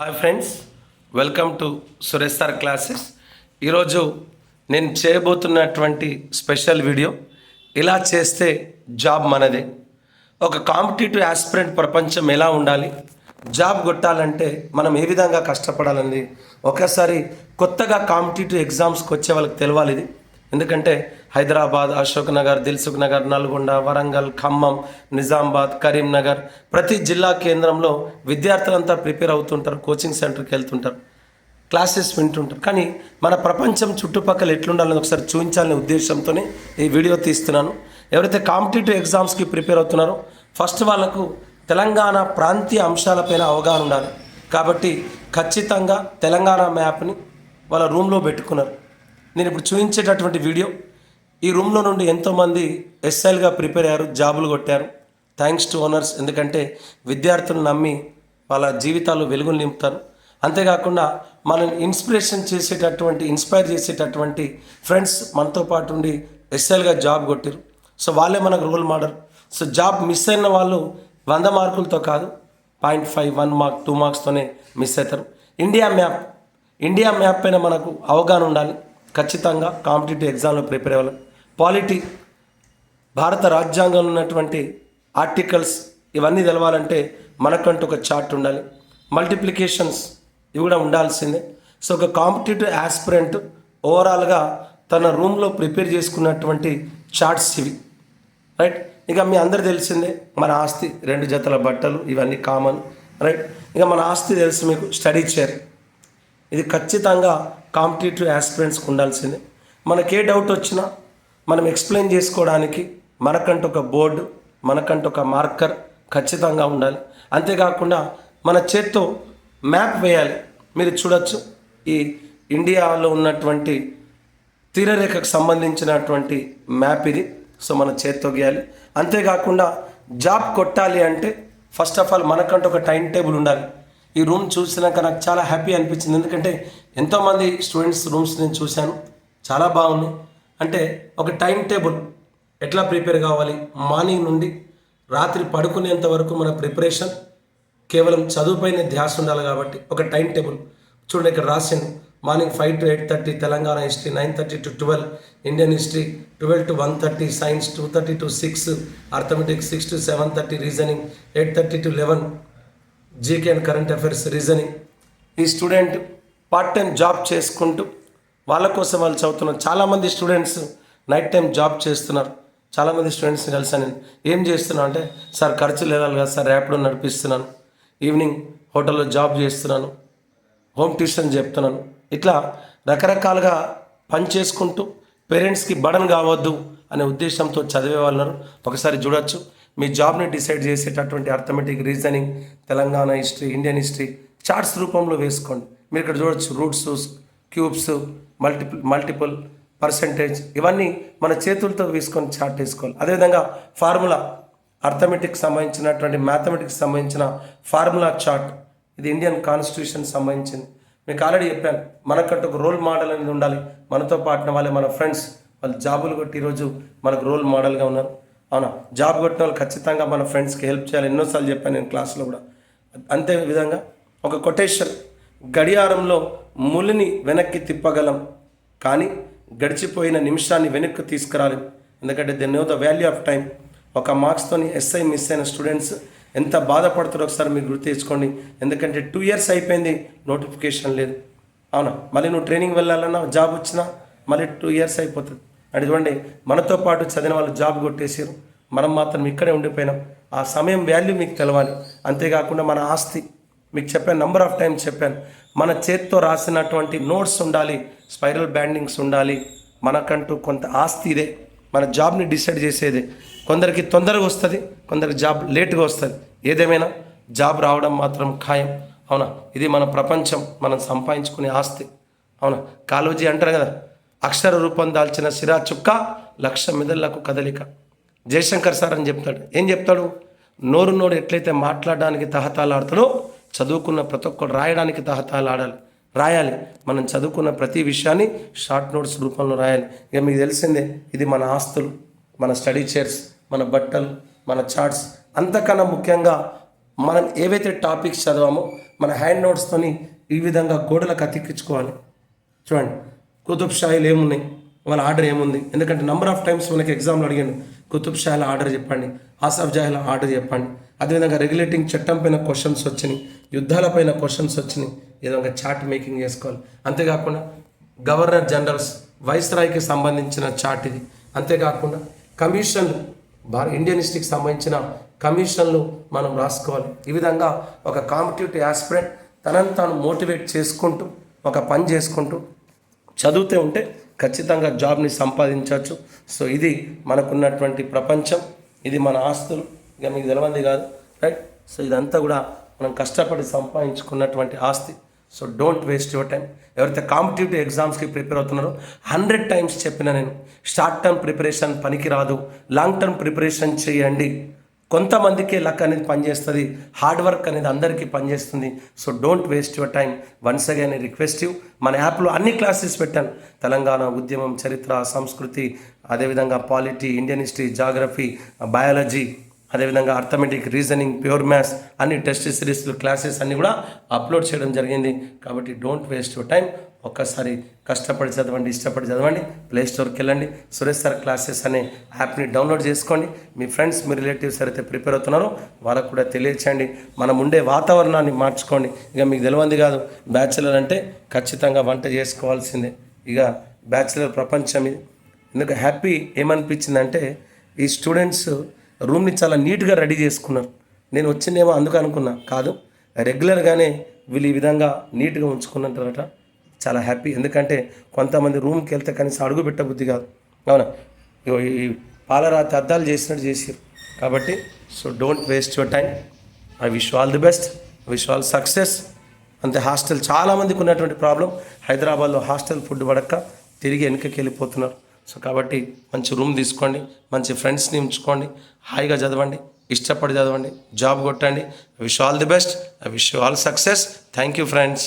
Hi friends welcome to Suresh sir classes ఈరోజు నేను చేయబోతున్నటువంటి special video ఇలా చేస్తే జాబ్ మనదే. ఒక కాంపిటేటివ్ ఆస్పిరెంట్ ప్రపంచం ఎలా ఉండాలి? జాబ్ కొట్టాలంటే మనం ఏ విధంగా కష్టపడాలని ఒకసారి కొత్తగా కాంపిటేటివ్ ఎగ్జామ్స్కి వచ్చే వాళ్ళకి తెలవాలి ఇది. ఎందుకంటే హైదరాబాద్ అశోక్ నగర్ దిల్సుఖ్ నగర్ నల్గొండ వరంగల్ ఖమ్మం నిజామాబాద్ కరీంనగర్ ప్రతి జిల్లా కేంద్రంలో విద్యార్థులంతా ప్రిపేర్ అవుతుంటారు కోచింగ్ సెంటర్కి వెళ్తుంటారు క్లాసెస్ వింటుంటారు. కానీ మన ప్రపంచం చుట్టుపక్కల ఎట్లుండాలని ఒకసారి చూపించాలనే ఉద్దేశంతోనే ఈ వీడియో తీస్తున్నాను. ఎవరైతే కాంపిటేటివ్ ఎగ్జామ్స్కి ప్రిపేర్ అవుతున్నారో ఫస్ట్ వాళ్ళకు తెలంగాణ ప్రాంతీయ అంశాలపైన అవగాహన ఉండాలి. కాబట్టి ఖచ్చితంగా తెలంగాణ మ్యాప్ని వాళ్ళ రూమ్లో పెట్టుకున్నారు. నేను ఇప్పుడు చూపించేటటువంటి వీడియో. ఈ రూమ్లో నుండి ఎంతోమంది ఎస్ఐలుగా ప్రిపేర్ అయ్యారు జాబులు కొట్టారు. Thanks to owners. ఎందుకంటే విద్యార్థులు నమ్మి వాళ్ళ జీవితాలు వెలుగులు నింపుతారు. అంతేకాకుండా మనల్ని ఇన్స్పిరేషన్ చేసేటటువంటి ఇన్స్పైర్ చేసేటటువంటి ఫ్రెండ్స్ మనతో పాటు ఉండి ఎస్ఎల్గా జాబ్ కొట్టారు. సో వాళ్ళే మనకు role model. So job miss అయిన వాళ్ళు వంద మార్కులతో కాదు point five one mark two మార్క్స్తోనే miss అవుతారు. India map. ఇండియా మ్యాప్ పైన మనకు అవగాహన ఉండాలి. ఖచ్చితంగా కాంపిటేటివ్ ఎగ్జామ్లో ప్రిపేర్ అవ్వాలి. పాలిటీ భారత రాజ్యాంగంలో ఉన్నటువంటి ఆర్టికల్స్ ఇవన్నీ తెలవాలంటే మనకంటూ ఒక చార్ట్ ఉండాలి. మల్టిప్లికేషన్స్ ఇవి కూడా ఉండాల్సిందే. సో ఒక కాంపిటేటివ్ యాస్పిరెంట్ ఓవరాల్గా తన రూమ్లో ప్రిపేర్ చేసుకున్నటువంటి చార్ట్స్ ఇవి. రైట్? ఇక మీ అందరు తెలిసిందే మన ఆస్తి రెండు జతల బట్టలు ఇవన్నీ కామన్. రైట్? ఇక మన ఆస్తి తెలుసు మీకు స్టడీ చైర్. ఇది ఖచ్చితంగా కాంపిటేటివ్ యాస్పిరెంట్స్కి ఉండాల్సిందే. మనకే డౌట్ వచ్చినా మనం ఎక్స్ప్లెయిన్ చేసుకోవడానికి మనకంటూ ఒక బోర్డు మనకంటూ ఒక మార్కర్ ఖచ్చితంగా ఉండాలి. అంతేకాకుండా మన చేత్తో మ్యాప్ వేయాలి. మీరు చూడొచ్చు ఈ ఇండియాలో ఉన్నటువంటి తీరరేఖకు సంబంధించినటువంటి మ్యాప్ ఇది. సో మన చేత్తో గీయాలి. అంతేకాకుండా జాబ్ కొట్టాలి అంటే ఫస్ట్ ఆఫ్ ఆల్ మనకంటూ ఒక టైం టేబుల్ ఉండాలి. ఈ రూమ్ చూసినాక నాకు చాలా హ్యాపీ అనిపించింది. ఎందుకంటే ఎంతోమంది స్టూడెంట్స్ రూమ్స్ నేను చూశాను. చాలా బాగుంది. అంటే ఒక టైం టేబుల్ ఎట్లా ప్రిపేర్ కావాలి? మార్నింగ్ నుండి రాత్రి పడుకునేంత వరకు మన ప్రిపరేషన్ కేవలం చదువుపైన ధ్యాస ఉండాలి కాబట్టి ఒక టైం టేబుల్ చూడండి ఇక్కడ రాసిండు morning five to eight thirty Telangana history nine thirty to twelve Indian history twelve to one thirty science two thirty to six arithmetics six to seven thirty reasoning eight thirty to eleven GK and current affairs reasoning ఈ student part time job చేసుకుంటూ వాళ్ళ కోసం వాళ్ళు చదువుతున్నారు చాలామంది students night time job చేస్తున్నారు. చాలామంది స్టూడెంట్స్ని కలిసాను నేను ఏం చేస్తున్నాను అంటే సార్ ఖర్చులు వెళ్ళాలి కదా సార్ ర్యాపిడో నడిపిస్తున్నాను. ఈవినింగ్ హోటల్లో జాబ్ చేస్తున్నాను. హోమ్ ట్యూషన్ చెప్తున్నాను. ఇట్లా రకరకాలుగా పని చేసుకుంటూ పేరెంట్స్కి బడన్ కావద్దు అనే ఉద్దేశంతో చదివే వాళ్ళు ఒకసారి చూడొచ్చు. మీ జాబ్ని డిసైడ్ చేసేటటువంటి arithmetic reasoning Telangana history Indian history charts రూపంలో వేసుకోండి. మీరు ఇక్కడ చూడొచ్చు roots cubes multiple multiple percentage ఇవన్నీ మన చేతులతో వేసుకొని చార్ట్ వేసుకోవాలి. అదేవిధంగా ఫార్ములా అర్థమెటిక్స్ సంబంధించినటువంటి మ్యాథమెటిక్స్ సంబంధించిన ఫార్ములా చార్ట్. ఇది ఇండియన్ కాన్స్టిట్యూషన్ సంబంధించింది. మీకు ఆల్రెడీ చెప్పాను మనకంటూ ఒక రోల్ మోడల్ అనేది ఉండాలి. మనతో పాటిన వాళ్ళే మన ఫ్రెండ్స్. వాళ్ళు జాబులు కొట్టి ఈరోజు మనకు రోల్ మోడల్గా ఉన్నారు. అవునా? జాబ్ కొట్టిన వాళ్ళు ఖచ్చితంగా మన ఫ్రెండ్స్కి హెల్ప్ చేయాలి. ఎన్నోసార్లు చెప్పాను నేను క్లాస్లో కూడా. అంతే విధంగా ఒక కొటేషన్. గడియారంలో ములిని వెనక్కి తిప్పగలం కానీ గడిచిపోయిన నిమిషాన్ని వెనక్కి తీసుకురాలి. ఎందుకంటే then know the value of time ఒక మార్క్స్తోని ఎస్ఐ మిస్ అయిన స్టూడెంట్స్ ఎంత బాధపడుతారో ఒకసారి మీరు గుర్తు తెచ్చుకోండి. ఎందుకంటే టూ ఇయర్స్ అయిపోయింది నోటిఫికేషన్ లేదు. అవునా? మళ్ళీ నువ్వు ట్రైనింగ్ వెళ్ళాలన్నా జాబ్ వచ్చినా మళ్ళీ టూ ఇయర్స్ అయిపోతుంది. అంటే చూడండి మనతో పాటు చదివిన వాళ్ళు జాబ్ కొట్టేసారు మనం మాత్రం ఇక్కడే ఉండిపోయినాం. ఆ సమయం వాల్యూ మీకు తెలవాలి. అంతేకాకుండా మన ఆస్తి మీకు చెప్పాను నంబర్ ఆఫ్ టైమ్స్ చెప్పాను. మన చేత్తో రాసినటువంటి నోట్స్ ఉండాలి స్పైరల్ బ్యాండింగ్స్ ఉండాలి. మనకంటూ కొంత ఆస్తి ఇదే. మన జాబ్ని డిసైడ్ చేసేదే. కొందరికి తొందరగా వస్తుంది కొందరికి జాబ్ లేట్గా వస్తుంది. ఏదేమైనా జాబ్ రావడం మాత్రం ఖాయం. అవునా? ఇది మన ప్రపంచం మనం సంపాదించుకునే ఆస్తి. అవునా? కాలోజీ అంటారు కదా అక్షర రూపం దాల్చిన సిరా చుక్క లక్ష మెదళ్ళకు కదలిక. జయశంకర్ సార్ అని చెప్తాడు. ఏం చెప్తాడు? నోరు నోరు ఎట్లయితే మాట్లాడడానికి తహతాలాడతాడో చదువుకున్న ప్రతి ఒక్కరు రాయడానికి తహతాలాడాలి రాయాలి. మనం చదువుకున్న ప్రతి విషయాన్ని షార్ట్ నోట్స్ రూపంలో రాయాలి. ఇక మీకు తెలిసిందే ఇది మన ఆస్తులు మన స్టడీ చైర్స్ మన బట్టలు మన చార్ట్స్. అంతకన్నా ముఖ్యంగా మనం ఏవైతే టాపిక్స్ చదివామో మన హ్యాండ్ నోట్స్తోని ఈ విధంగా గోడలకు అతికించుకోవాలి. చూడండి. కుతుబ్ షాయిలు ఏమున్నాయి? వాళ్ళ ఆర్డర్ ఏముంది? ఎందుకంటే నెంబర్ ఆఫ్ టైమ్స్ మనకి ఎగ్జామ్లో అడిగాను కుతుబ్ షాయిల ఆర్డర్ చెప్పండి ఆసాఫ్ జాహిల ఆర్డర్ చెప్పండి. అదేవిధంగా రెగ్యులేటింగ్ చట్టం పైన క్వశ్చన్స్ వచ్చినాయి యుద్ధాల పైన క్వశ్చన్స్ వచ్చినాయి. ఏదో విధంగా చార్ట్ మేకింగ్ చేసుకోవాలి. అంతేకాకుండా గవర్నర్ జనరల్స్ వైస్రాయ్కి సంబంధించిన చార్ట్ ఇది. అంతేకాకుండా కమిషన్లు భార ఇండియన్ హిస్టరీకి సంబంధించిన కమిషన్లు మనం రాసుకోవాలి. ఈ విధంగా ఒక కాంపిటేటివ్ ఆస్పిరెంట్ తనను తాను మోటివేట్ చేసుకుంటూ ఒక పని చేసుకుంటూ చదివితే ఉంటే ఖచ్చితంగా జాబ్ని సంపాదించవచ్చు. సో ఇది మనకున్నటువంటి ప్రపంచం ఇది మన ఆస్తులు ఇక మీకు తెలవంది కాదు రైట్ సో ఇదంతా కూడా మనం కష్టపడి సంపాదించుకున్నటువంటి ఆస్తి. So don't waste your time ఎవరైతే కాంపిటేటివ్ ఎగ్జామ్స్కి ప్రిపేర్ అవుతున్నారో హండ్రెడ్ టైమ్స్ చెప్పిన నేను షార్ట్ టర్మ్ ప్రిపరేషన్ పనికి రాదు లాంగ్ టర్మ్ ప్రిపరేషన్ చేయండి. కొంతమందికే లక్ అనేది పనిచేస్తుంది హార్డ్ వర్క్ అనేది అందరికీ పనిచేస్తుంది. So don't waste your time once again request you మన యాప్లో అన్ని క్లాసెస్ పెట్టాను. తెలంగాణ ఉద్యమం చరిత్ర సంస్కృతి అదేవిధంగా polity Indian history geography biology అదేవిధంగా అర్థమెటిక్ రీజనింగ్ ప్యూర్ మ్యాథ్స్ అన్ని టెస్ట్ సిరీస్లు క్లాసెస్ అన్నీ కూడా అప్లోడ్ చేయడం జరిగింది. కాబట్టి డోంట్ వేస్ట్ యువర్ టైం ఒక్కసారి కష్టపడి చదవండి ఇష్టపడి చదవండి ప్లే స్టోర్కి వెళ్ళండి. సురేష్ సార్ క్లాసెస్ అనే యాప్ని డౌన్లోడ్ చేసుకోండి. మీ ఫ్రెండ్స్ మీ రిలేటివ్స్ ఎవరైతే ప్రిపేర్ అవుతున్నారో వాళ్ళకు కూడా తెలియచేయండి. మనం ఉండే వాతావరణాన్ని మార్చుకోండి. ఇక మీకు తెలియంది కాదు బ్యాచిలర్ అంటే ఖచ్చితంగా వంట చేసుకోవాల్సిందే. ఇక బ్యాచిలర్ ప్రపంచం ఇది. ఎందుకు హ్యాపీ ఏమనిపించిందంటే ఈ స్టూడెంట్స్ రూమ్ని చాలా నీట్గా రెడీ చేసుకున్నారు. నేను వచ్చిందేమో అందుకు అనుకున్నా. కాదు రెగ్యులర్గానే వీళ్ళు ఈ విధంగా నీట్గా ఉంచుకున్నట్టారట చాలా హ్యాపీ. ఎందుకంటే కొంతమంది రూమ్కి వెళ్తే కనీసం అడుగు పెట్టబుద్ధి కాదు. అవునా? ఈ పాలరాతి అద్దాలు చేసినట్టు చేసారు కాబట్టి so don't waste your time I wish all the best wish all success అంతే హాస్టల్ చాలామందికి ఉన్నటువంటి ప్రాబ్లం. హైదరాబాద్లో హాస్టల్ ఫుడ్ పడక తిరిగి వెనుకకి వెళ్ళిపోతున్నారు. సో కాబట్టి మంచి రూమ్ తీసుకోండి మంచి ఫ్రెండ్స్ని ఉంచుకోండి హాయిగా చదవండి ఇష్టపడి చదవండి జాబ్ కొట్టండి. Wish all the best I wish all success thank you friends